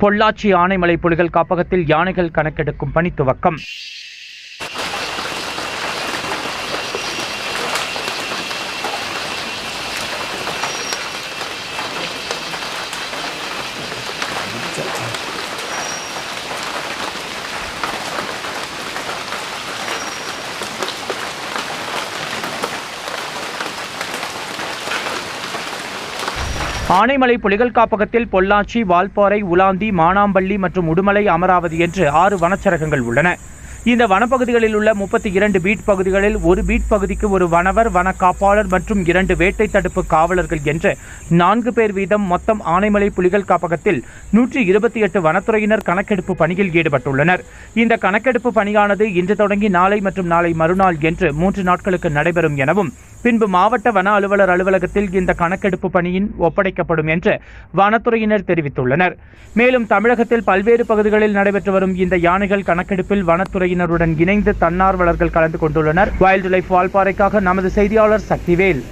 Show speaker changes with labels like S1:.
S1: பொள்ளாச்சி ஆனைமலை புலிகள் காப்பகத்தில் யானைகள் கணக்கெடுக்கும் பணி துவக்கம். ஆனைமலை புலிகள் காப்பகத்தில் பொள்ளாச்சி வால்பாறை உலாந்தி மானாம்பள்ளி மற்றும் உடுமலை அமராவதி என்று ஆறு வனச்சரகங்கள் உள்ளன. இந்த வனப்பகுதிகளில் உள்ள முப்பத்தி இரண்டு பீட் பகுதிகளில் ஒரு பீட் பகுதிக்கு ஒரு வனவர் வன காப்பாளர் மற்றும் இரண்டு வேட்டை தடுப்பு காவலர்கள் என்று நான்கு பேர் வீதம் மொத்தம் ஆனைமலை புலிகள் காப்பகத்தில் நூற்றி இருபத்தி எட்டு வனத்துறையினர் கணக்கெடுப்பு பணியில் ஈடுபட்டுள்ளனர். இந்த கணக்கெடுப்பு பணியானது இன்று தொடங்கி நாளை மற்றும் நாளை மறுநாள் என்று மூன்று நாட்களுக்கு நடைபெறும் எனவும் பின்பு மாவட்ட வன அலுவலர் அலுவலகத்தில் இந்த கணக்கெடுப்பு பணியின் ஒப்படைக்கப்படும் என்று வனத்துறையினர் தெரிவித்துள்ளனர். மேலும் தமிழகத்தில் பல்வேறு பகுதிகளில் நடைபெற்று வரும் இந்த யானைகள் கணக்கெடுப்பில் வனத்துறையினருடன் இணைந்து தன்னார்வலர்கள் கலந்து கொண்டுள்ளனர். வைல்டு லைஃப் வால்பாறைக்காக நமது செய்தியாளர் சக்திவேல்.